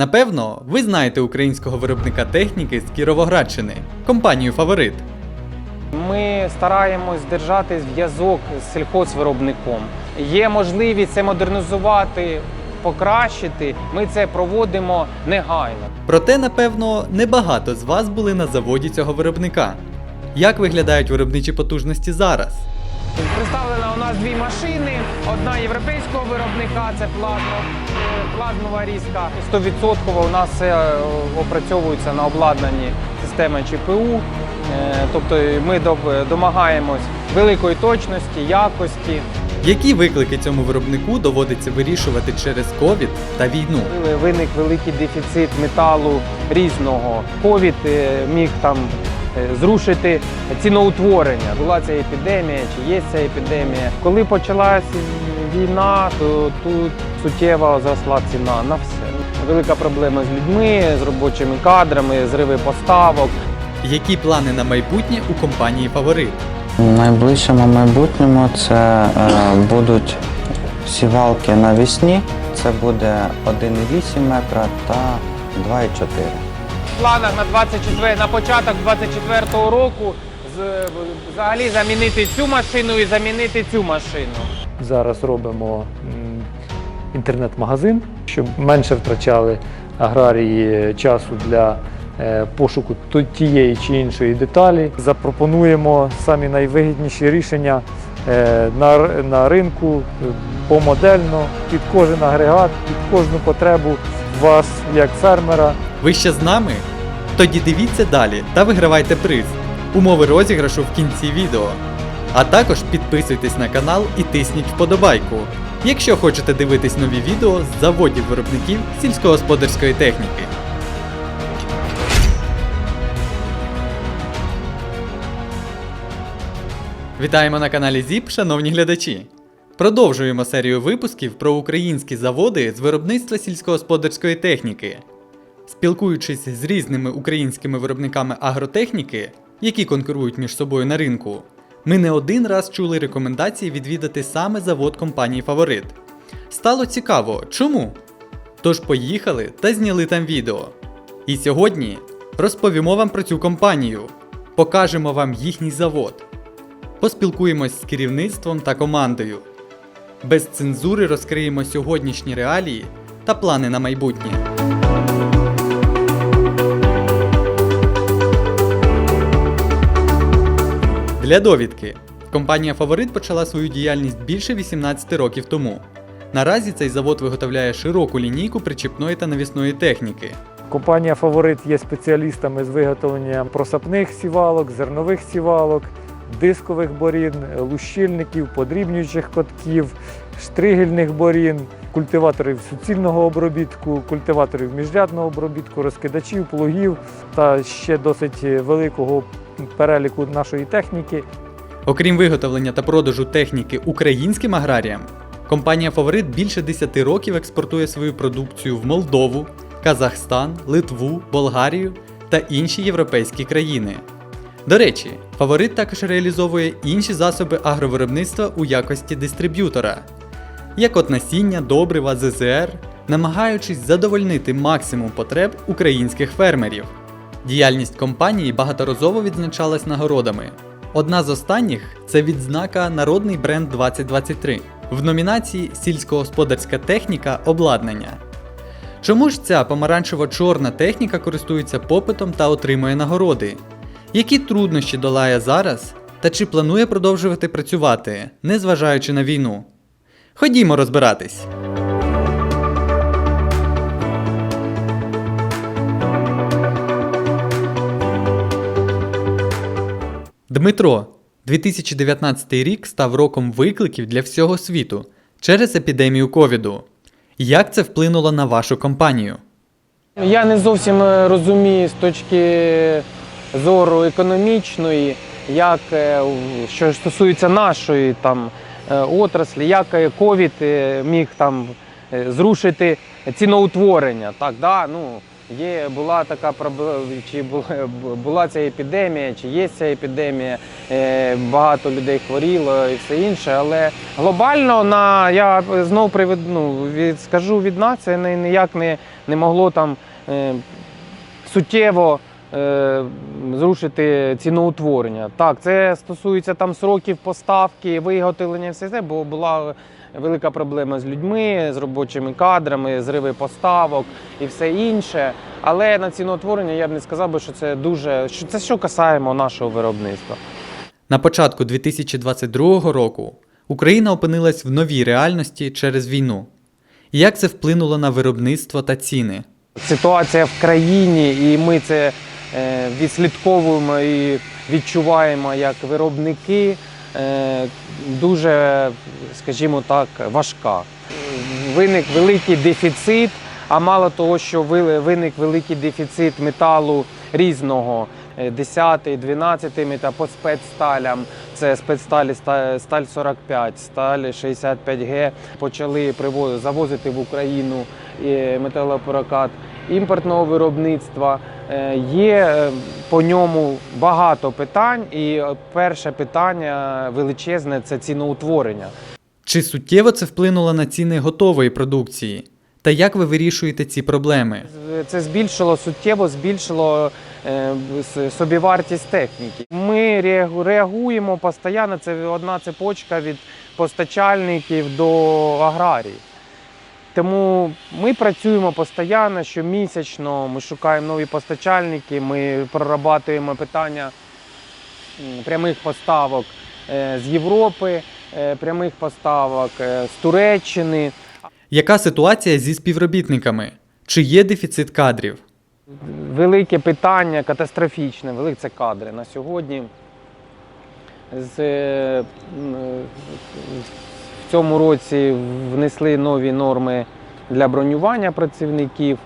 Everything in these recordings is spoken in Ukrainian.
Напевно, ви знаєте українського виробника техніки з Кіровоградщини, компанію Фаворит. Ми стараємось держати зв'язок з сільхозвиробником. Є можливість це модернізувати, покращити. Ми це проводимо негайно. Проте, напевно, небагато з вас були на заводі цього виробника. Як виглядають виробничі потужності зараз? Представлена у нас дві машини: одна європейського виробника це плазмо, е, плазмова різка. 100% у нас все е, опрацьовується на обладнанні системи ЧПУ. Е, Тобто ми домагаємось великої точності, якості. Які виклики цьому виробнику доводиться вирішувати через ковід та війну? Виник великий дефіцит металу різного. Ковід міг там зрушити ціноутворення. Була ця епідемія, чи є ця епідемія. Коли почалась війна, то тут суттєво зросла ціна на все. Велика проблема з людьми, з робочими кадрами, зриви поставок. Які плани на майбутнє у компанії Фаворит? В найближчому майбутньому це е, будуть сівалки навісні. Це буде 1,8 метра та 2,4. Планах на 24, на початок 24-го року з- взагалі замінити цю машину і замінити цю машину. Зараз робимо інтернет-магазин, щоб менше втрачали аграрії часу для е, пошуку то- тієї чи іншої деталі. Запропонуємо самі найвигідніші рішення е, на, на ринку е, помодельно, під кожен агрегат, під кожну потребу вас як фермера. Ви ще з нами? Тоді дивіться далі та вигравайте приз. Умови розіграшу в кінці відео. А також підписуйтесь на канал і тисніть вподобайку, якщо хочете дивитись нові відео з заводів виробників сільськогосподарської техніки. Вітаємо на каналі ЗІП, шановні глядачі! Продовжуємо серію випусків про українські заводи з виробництва сільськогосподарської техніки. Спілкуючись з різними українськими виробниками агротехніки, які конкурують між собою на ринку, ми не один раз чули рекомендації відвідати саме завод компанії Фаворит. Стало цікаво, чому? Тож поїхали та зняли там відео. І сьогодні розповімо вам про цю компанію, покажемо вам їхній завод, поспілкуємось з керівництвом та командою. Без цензури розкриємо сьогоднішні реалії та плани на майбутнє. Для довідки, компанія Фаворит почала свою діяльність більше 18 років тому. Наразі цей завод виготовляє широку лінійку причіпної та навісної техніки. Компанія Фаворит є спеціалістами з виготовлення просапних сівалок, зернових сівалок, дискових борін, лущильників, подрібнюючих котків, штригельних борін, культиваторів суцільного обробітку, культиваторів міжрядного обробітку, розкидачів, плугів та ще досить великого переліку нашої техніки. Окрім виготовлення та продажу техніки українським аграріям, компанія Фаворит більше 10 років експортує свою продукцію в Молдову, Казахстан, Литву, Болгарію та інші європейські країни. До речі, Фаворит також реалізовує інші засоби агровиробництва у якості дистриб'ютора, як от насіння, добрива, ЗЗР, намагаючись задовольнити максимум потреб українських фермерів. Діяльність компанії багаторазово відзначалась нагородами. Одна з останніх це відзнака Народний бренд 2023 в номінації Сільськогосподарська техніка обладнання. Чому ж ця помаранчево-чорна техніка користується попитом та отримує нагороди? Які труднощі долає зараз та чи планує продовжувати працювати, незважаючи на війну? Ходімо розбиратись. Дмитро, 2019 рік став роком викликів для всього світу через епідемію ковіду. Як це вплинуло на вашу компанію? Я не зовсім е, розумію з точки зору економічної, як е, що стосується нашої там е, отраслі, як е, ковід міг там зрушити ціноутворення. Так, да? ну, Є була така чи була, ця епідемія, чи є ця епідемія. Багато людей хворіло і все інше. Але глобально на я знов приведу, ну, від, скажу від нас, це ніяк не, не могло там суттєво зрушити ціноутворення. Так, це стосується там сроків поставки, виготовлення, все це, бо була велика проблема з людьми, з робочими кадрами, зриви поставок і все інше. Але на ціноутворення я б не сказав би, що це дуже що це що касаємо нашого виробництва. На початку 2022 року Україна опинилась в новій реальності через війну. Як це вплинуло на виробництво та ціни? Ситуація в країні, і ми це е, відслідковуємо і відчуваємо як виробники. е, Дуже, скажімо так, важка. Виник великий дефіцит, а мало того, що виник великий дефіцит металу різного. е, 10, 12 мета по спецсталям. Це спецсталі сталь 45, сталь 65Г. Почали завозити в Україну е, металопрокат імпортного виробництва. Е, Є е, по ньому багато питань, і е, перше питання величезне це ціноутворення. Чи суттєво це вплинуло на ціни готової продукції? Та як ви вирішуєте ці проблеми? Це збільшило суттєво, збільшило собівартість техніки. Ми реагуємо постійно. Це одна цепочка від постачальників до аграрії. Тому ми працюємо постійно, щомісячно, ми шукаємо нові постачальники, ми прорабатуємо питання прямих поставок е, з Європи, е, прямих поставок е, з Туреччини. Яка ситуація зі співробітниками? Чи є дефіцит кадрів? Велике питання, катастрофічне, велике це кадри на сьогодні. З, в цьому році внесли нові норми для бронювання працівників.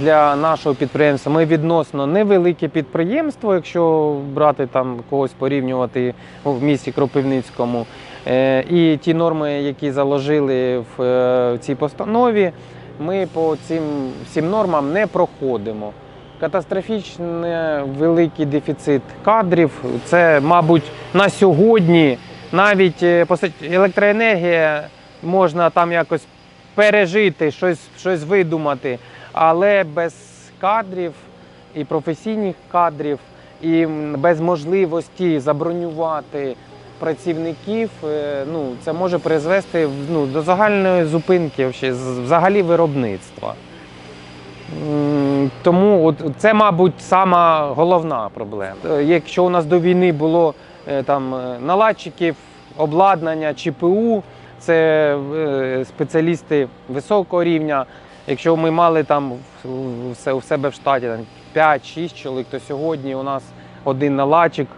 Для нашого підприємства ми відносно невелике підприємство, якщо брати там когось порівнювати в місті Кропивницькому. Е, І ті норми, які заложили в е, цій постанові, ми по цим всім нормам не проходимо. Катастрофічний великий дефіцит кадрів. Це, мабуть, на сьогодні навіть е, поста- електроенергія можна там якось пережити, щось, щось видумати, але без кадрів і професійних кадрів, і без можливості забронювати працівників, е, ну, це може призвести ну, до загальної зупинки взагалі виробництва. Тому от це, мабуть, сама головна проблема. Е, Якщо у нас до війни було там е, наладчиків, обладнання, ЧПУ, це е, спеціалісти високого рівня. Якщо ми мали там у себе в штаті там, 5-6 чоловік, то сьогодні у нас один наладчик,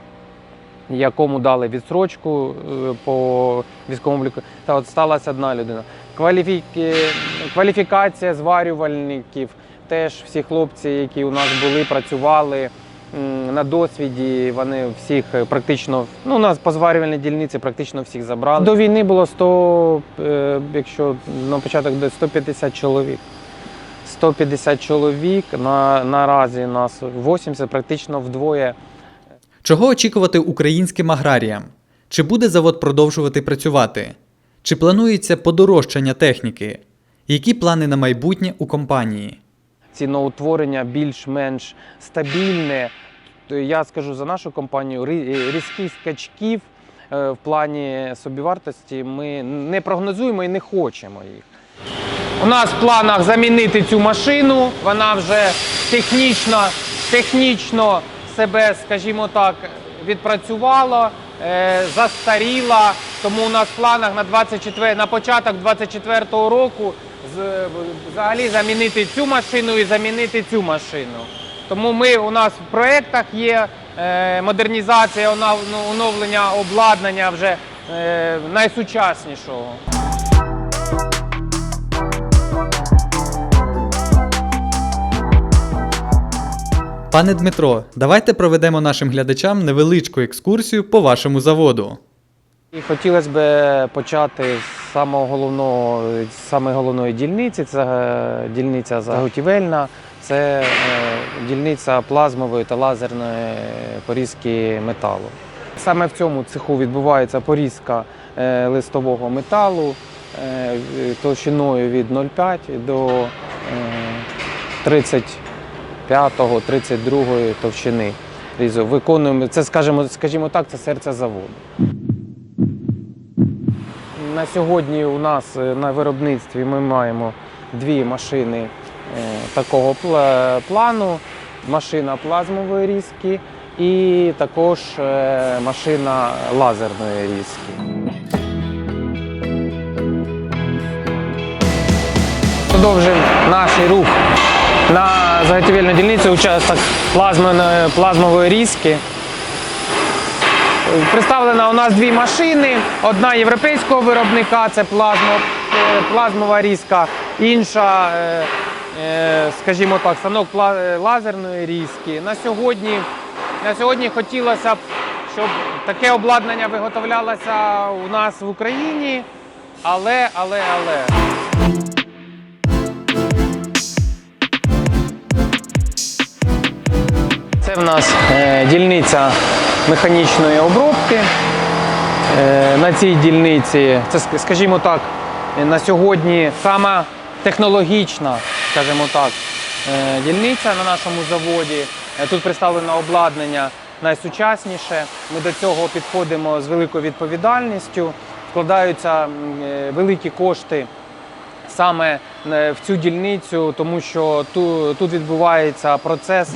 якому дали відсрочку е, по військовому обліку, та от сталася одна людина. Кваліфі... е, Кваліфікація зварювальників. Теж всі хлопці, які у нас були, працювали на досвіді. Вони всіх е, практично ну, у нас по зварювальній дільниці практично всіх забрали. До війни було 100, е, якщо на початок де 150 чоловік. 150 чоловік. На, наразі нас 80, практично вдвоє Чого очікувати українським аграріям? Чи буде завод продовжувати працювати? Чи планується подорожчання техніки? Які плани на майбутнє у компанії? Ціноутворення більш-менш стабільне. Я скажу за нашу компанію, рі- різких скачків е, в плані собівартості ми не прогнозуємо і не хочемо їх. У нас в планах замінити цю машину. Вона вже технічно, технічно себе, скажімо так, відпрацювала, е, застаріла. Тому у нас в планах на 24, на початок 24-го року з- взагалі замінити цю машину і замінити цю машину. Тому ми у нас в проєктах є е, модернізація, ну, оновлення обладнання вже е, найсучаснішого. Пане Дмитро, давайте проведемо нашим глядачам невеличку екскурсію по вашому заводу. І хотілося б почати з самого головного, саме головної дільниці, це е, дільниця заготівельна, це е, дільниця плазмової та лазерної порізки металу. Саме в цьому цеху відбувається порізка е, листового металу товщиною від 0,5 до е, 35-32 товщини. Виконуємо це, скажімо, скажімо так, це серце заводу. На сьогодні у нас е, на виробництві ми маємо дві машини е, такого плану, машина плазмової різки і також е, машина лазерної різки. Продовжуємо наш рух на заготівельну дільницю участок плазмової різки. Представлена у нас дві машини. Одна європейського виробника це плазмо, е, плазмова різка, інша, е, е, скажімо так, станок лазерної різки. На сьогодні, на сьогодні хотілося б, щоб таке обладнання виготовлялося у нас в Україні, але, але, але. Це в нас дільниця механічної обробки. Е, на цій дільниці, це, скажімо так, е, на сьогодні сама технологічна, скажімо так, е, дільниця на нашому заводі. Тут представлено обладнання найсучасніше. Ми до цього підходимо з великою відповідальністю. Вкладаються великі кошти саме в цю дільницю, тому що тут відбувається процес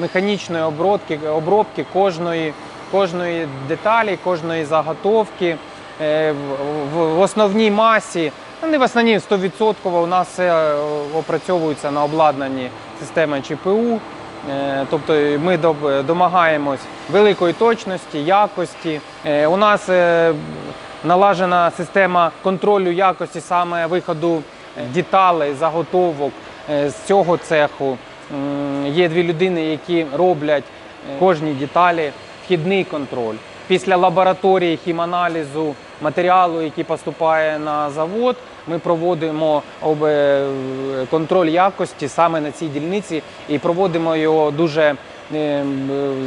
механічної обробки, обробки кожної, кожної деталі, кожної заготовки. Е, в- основній масі, не в основній 100% у нас все е, опрацьовується на обладнанні системи ЧПУ. Е, Тобто ми домагаємось великої точності, якості. У нас налажена система контролю якості саме виходу деталей, заготовок з цього цеху. М, Є дві людини, які роблять е, кожні деталі, вхідний контроль. Після лабораторії хіманалізу матеріалу, який поступає на завод, ми проводимо е, контроль якості саме на цій дільниці і проводимо його дуже, е, е,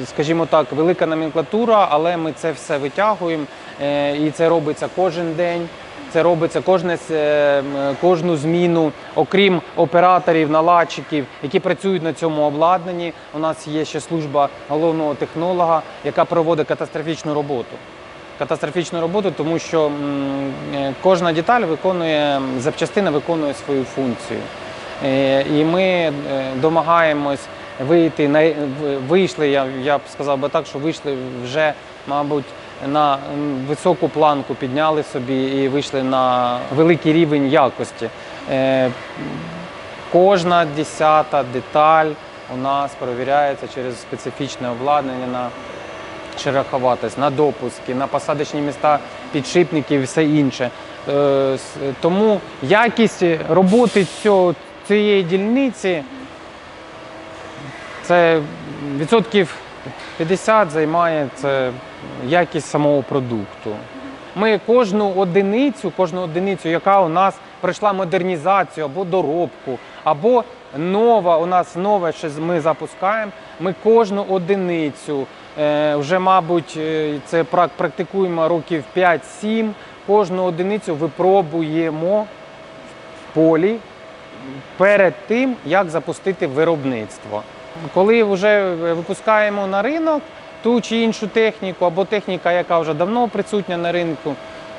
скажімо так, велика номенклатура, але ми це все витягуємо е, і це робиться кожен день. Це робиться кожне, е, кожну зміну, окрім операторів, наладчиків, які працюють на цьому обладнанні. У нас є ще служба головного технолога, яка проводить катастрофічну роботу. Катастрофічну роботу, тому що е, кожна деталь виконує, запчастина виконує свою функцію. Е, І ми домагаємось вийти вийшли, я, я б сказав би так, що вийшли вже, мабуть, на високу планку підняли собі і вийшли на великий рівень якості. Е, Кожна десята деталь у нас перевіряється через специфічне обладнання на шероховатость, на допуски, на посадочні міста підшипників і все інше. Е, Тому якість роботи цього, цієї дільниці це відсотків 50 займає це якість самого продукту. Ми кожну одиницю, кожну одиницю, яка у нас пройшла модернізацію або доробку, або нова, у нас нове, що ми запускаємо. Ми кожну одиницю е, вже, мабуть, е, це практикуємо років 5-7. Кожну одиницю випробуємо в полі перед тим, як запустити виробництво. Коли вже випускаємо на ринок ту чи іншу техніку, або техніка, яка вже давно присутня на ринку,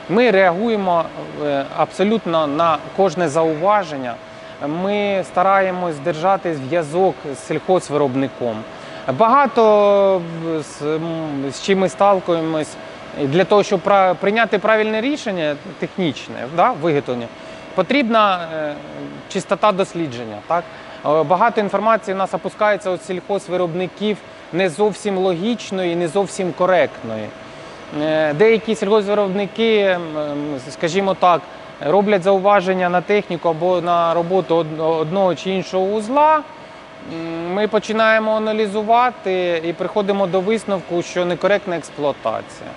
ми реагуємо е, абсолютно на кожне зауваження. Ми стараємось держати зв'язок з сільхозвиробником. Багато е, з, чим ми сталкуємось для того, щоб прийняти правильне рішення технічне, да, виготовлення, потрібна е, чистота дослідження. Так? Багато інформації у нас опускається від сільхозвиробників не зовсім логічної, не зовсім коректної. Е, Деякі сільгоспвиробники, скажімо так, роблять зауваження на техніку або на роботу одного чи іншого узла. Ми починаємо аналізувати і приходимо до висновку, що некоректна експлуатація.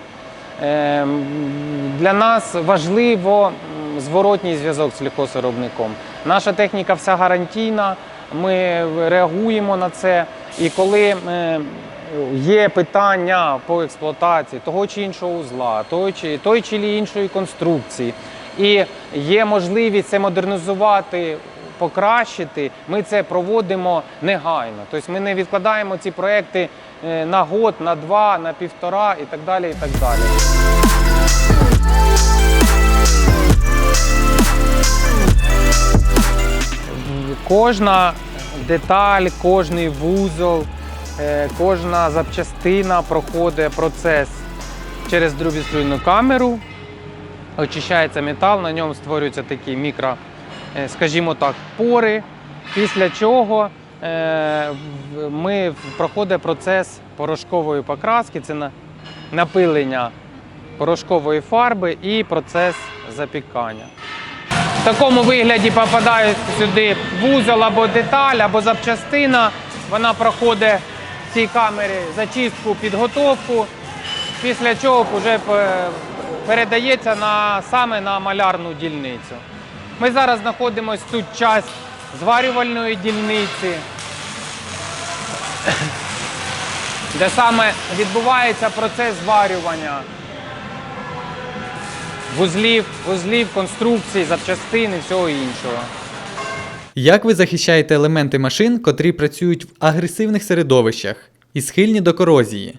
Е, Для нас важливо зворотній зв'язок з сільхозвиробником. Наша техніка вся гарантійна, ми реагуємо на це. І коли е, є питання по експлуатації того чи іншого узла, той чи, той чи іншої конструкції, і є можливість це модернізувати, покращити, ми це проводимо негайно. Тобто ми не відкладаємо ці проекти е, на год, на два, на півтора і так далі. І так далі. Кожна деталь, кожний вузол, е, кожна запчастина проходить процес через дробіструйну камеру. Очищається метал, на ньому створюються такі мікро, е, скажімо так, пори. Після чого е, ми проходить процес порошкової покраски, це напилення порошкової фарби і процес запікання. В такому вигляді попадає сюди вузол або деталь, або запчастина. Вона проходить в цій камері зачистку, підготовку, після чого вже передається на, саме на малярну дільницю. Ми зараз знаходимося тут час зварювальної дільниці, де саме відбувається процес зварювання вузлів, вузлів, конструкцій, запчастин і всього іншого. Як ви захищаєте елементи машин, котрі працюють в агресивних середовищах і схильні до корозії?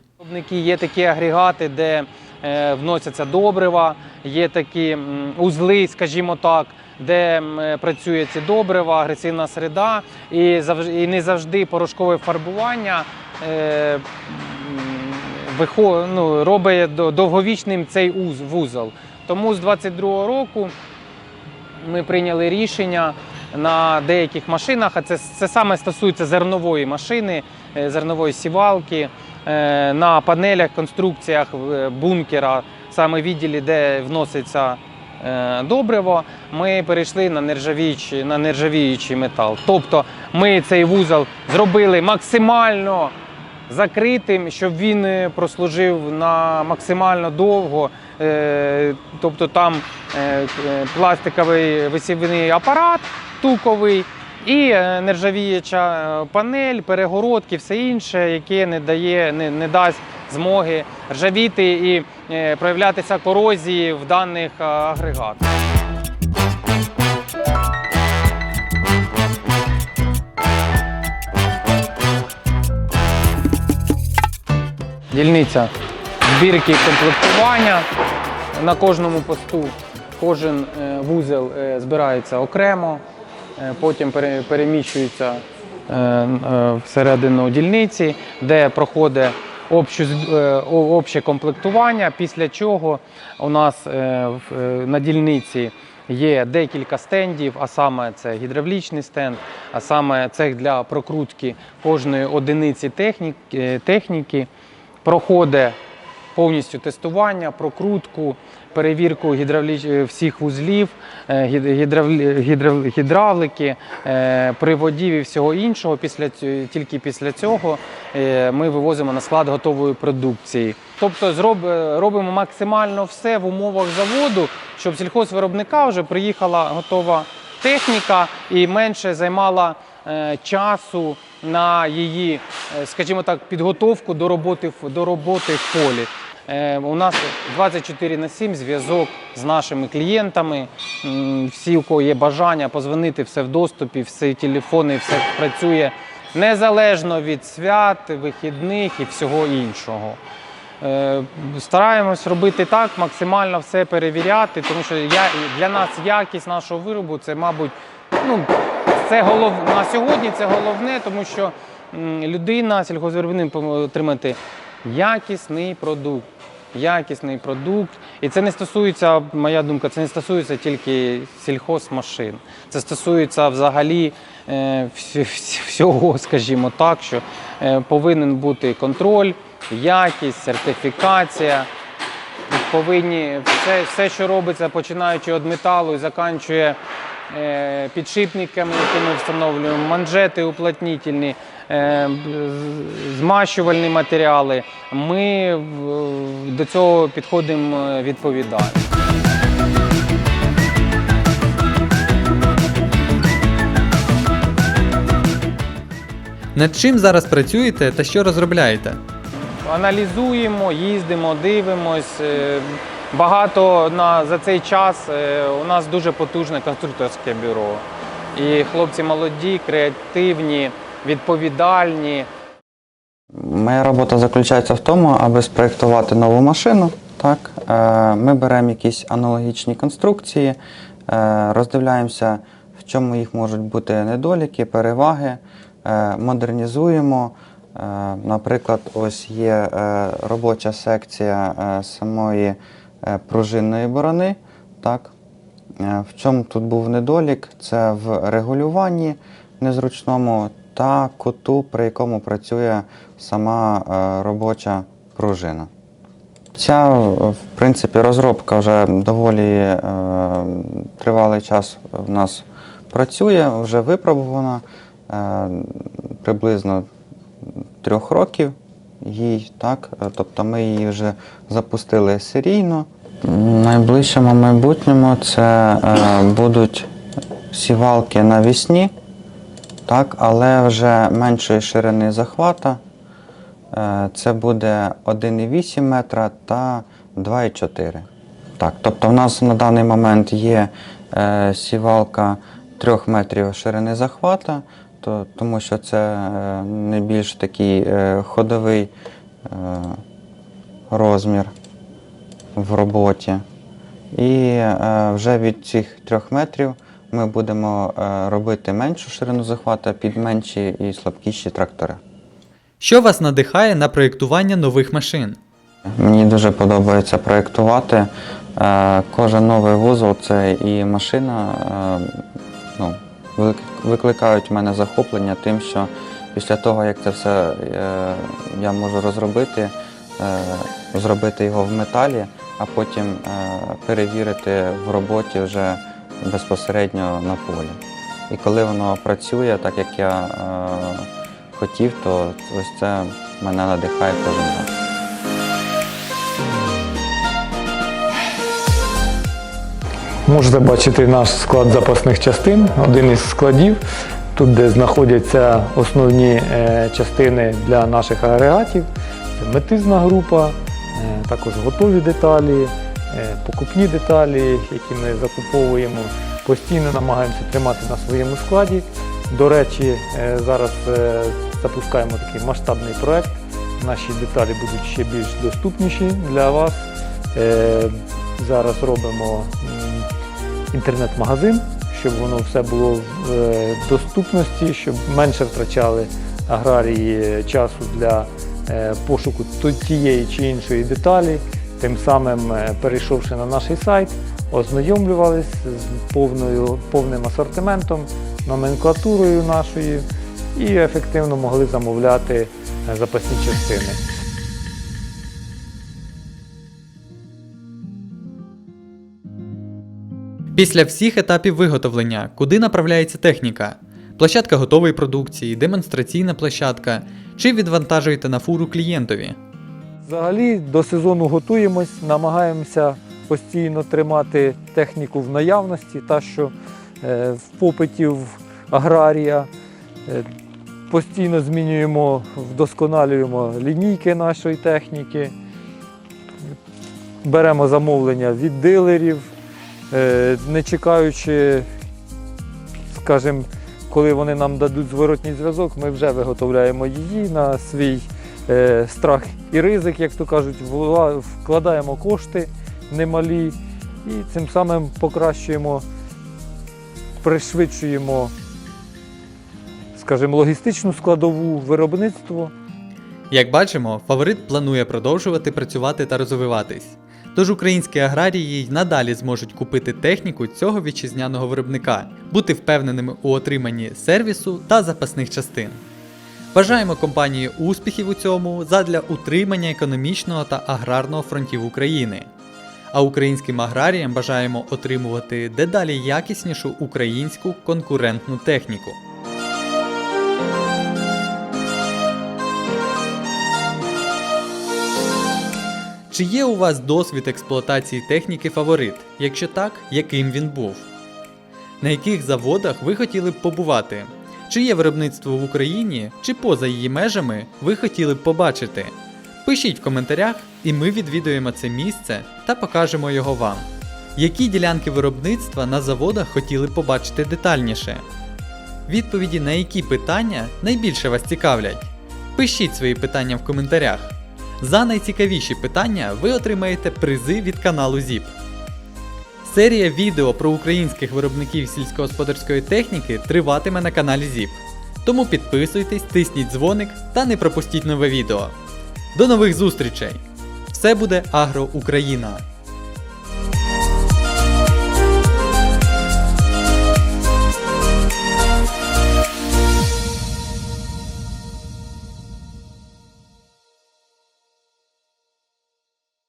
Є такі агрегати, де е, вносяться добрива, є такі узли, скажімо так, де працює ці добрива, агресивна середа, і, і не завжди порошкове фарбування е, ну, робить довговічним цей уз- вузол. Тому з 22-го року ми прийняли рішення на деяких машинах, а це, це саме стосується зернової машини, е, зернової сівалки, е, на панелях, конструкціях е, бункера, саме відділі, де вноситься добриво, ми перейшли на нержавіючий, на нержавіючий метал. Тобто ми цей вузол зробили максимально закритим, щоб він е, прослужив на максимально довго. Е, Тобто там е, пластиковий висівний апарат туковий і нержавіюча панель, перегородки, все інше, яке не дає, не, не дасть змоги ржавіти і проявлятися корозії в даних агрегатах. Дільниця збірки і комплектування. На кожному посту кожен е, вузел е, збирається окремо, е, потім переміщується всередину дільниці, де проходить обще комплектування, після чого у нас на дільниці є декілька стендів, а саме це гідравлічний стенд, а саме цех для прокрутки кожної одиниці техніки проходить повністю тестування, прокрутку, перевірку гідравліч... е, всіх вузлів, е, гідравлі- гідрав- гідравлики, е, приводів і всього іншого. Після тільки після цього ми вивозимо на склад готової продукції. Тобто зроб... робимо максимально все в умовах заводу, щоб сільхозвиробника вже приїхала готова техніка і менше займала часу на її, е, скажімо так, підготовку до роботи до роботи в полі. Е, У нас 24 на 7 зв'язок з нашими клієнтами. Всі, у кого є бажання позвонити, все в доступі, всі телефони, все працює незалежно від свят, вихідних і всього іншого. Е, Стараємось робити так, максимально все перевіряти, тому що для нас якість нашого виробу це, мабуть, ну, це голов... на сьогодні це головне, тому що людина, сільхозвиробник отримати якісний продукт. Якісний продукт. І це не стосується, моя думка, це не стосується тільки сільхозмашин. Це стосується взагалі е, вс- вс- всього, скажімо так, що е, повинен бути контроль, якість, сертифікація. Повинні все, все, що робиться, починаючи від металу і заканчує підшипниками, які ми встановлюємо, манжети уплотнительні, е, змащувальні матеріали. Ми до цього підходимо е, відповідально. Над чим зараз працюєте та що розробляєте? Аналізуємо, їздимо, дивимось. Багато на за цей час е, у нас дуже потужне конструкторське бюро. І хлопці молоді, креативні, відповідальні. Моя робота заключається в тому, аби спроєктувати нову машину. Так? Е, Ми беремо якісь аналогічні конструкції, е, роздивляємося, в чому їх можуть бути недоліки, переваги, модернізуємо. Наприклад, ось є робоча секція самої пружинної борони. Так? Е, В чому тут був недолік? Це в регулюванні незручному та куту, при якому працює сама е, робоча пружина. Ця, е, в принципі, розробка вже доволі е, тривалий час в нас працює, вже випробувана е, приблизно трьох років їй, так? Е, Тобто ми її вже запустили серійно. В найближчому майбутньому це е, будуть сівалки навісні, так, але вже меншої ширини захвата. Е, Це буде 1,8 метра та 2,4. Так, тобто в нас на даний момент є сівалка 3 метрів ширини захвата, то, тому що це е, найбільш такий е, ходовий е, розмір в роботі. І вже від цих 3 метрів ми будемо робити меншу ширину захвата під менші і слабкіші трактори. Що вас надихає на проєктування нових машин? Мені дуже подобається проєктувати. Кожен новий вузол це і машина викликають в мене захоплення тим, що після того, як це все е, я можу розробити, е, зробити його в металі, а потім е, перевірити в роботі вже безпосередньо на полі. І коли воно працює так, як я хотів, то ось це мене надихає кожен раз. Можете бачити наш склад запасних частин, один із складів, тут, де знаходяться основні е, частини для наших агрегатів. Це метизна група, е, також готові деталі, е, покупні деталі, які ми закуповуємо. Постійно намагаємося тримати на своєму складі. До речі, зараз запускаємо такий масштабний проект. Наші деталі будуть ще більш доступніші для вас. Зараз робимо інтернет-магазин, щоб воно все було в е, доступності, щоб менше втрачали аграрії часу для е, пошуку тієї чи іншої деталі. Тим самим, е, перейшовши на наш сайт, ознайомлювались з повною, повним асортиментом, номенклатурою нашою і ефективно могли замовляти запасні частини. Після всіх етапів виготовлення, куди направляється техніка? Площадка готової продукції, демонстраційна площадка, чи відвантажуєте на фуру клієнтові? Взагалі до сезону готуємось, намагаємося постійно тримати техніку в наявності, та що е, в попиті в аграрія. Е, Постійно змінюємо, вдосконалюємо лінійки нашої техніки, беремо замовлення від дилерів, не чекаючи, скажімо, коли вони нам дадуть зворотній зв'язок, ми вже виготовляємо її на свій е, страх і ризик, як то кажуть, вкладаємо кошти немалі і цим самим покращуємо, пришвидшуємо, скажімо, логістичну складову виробництво. Як бачимо, фаворит планує продовжувати працювати та розвиватись. Тож українські аграрії й надалі зможуть купити техніку цього вітчизняного виробника, бути впевненими у отриманні сервісу та запасних частин. Бажаємо компанії успіхів у цьому задля утримання економічного та аграрного фронтів України. а українським аграріям бажаємо отримувати дедалі якіснішу українську конкурентну техніку. Чи є у вас досвід експлуатації техніки фаворит? Якщо так, яким він був? На яких заводах ви хотіли б побувати? Чи є виробництво в Україні, чи поза її межами ви хотіли б побачити? Пишіть в коментарях, і ми відвідуємо це місце та покажемо його вам. Які ділянки виробництва на заводах хотіли б побачити детальніше? Відповіді на які питання найбільше вас цікавлять? Пишіть свої питання в коментарях. За найцікавіші питання ви отримаєте призи від каналу ZIP. Серія відео про українських виробників сільськогосподарської техніки триватиме на каналі ZIP. Тому підписуйтесь, тисніть дзвоник та не пропустіть нове відео. До нових зустрічей! Все буде Агро Україна!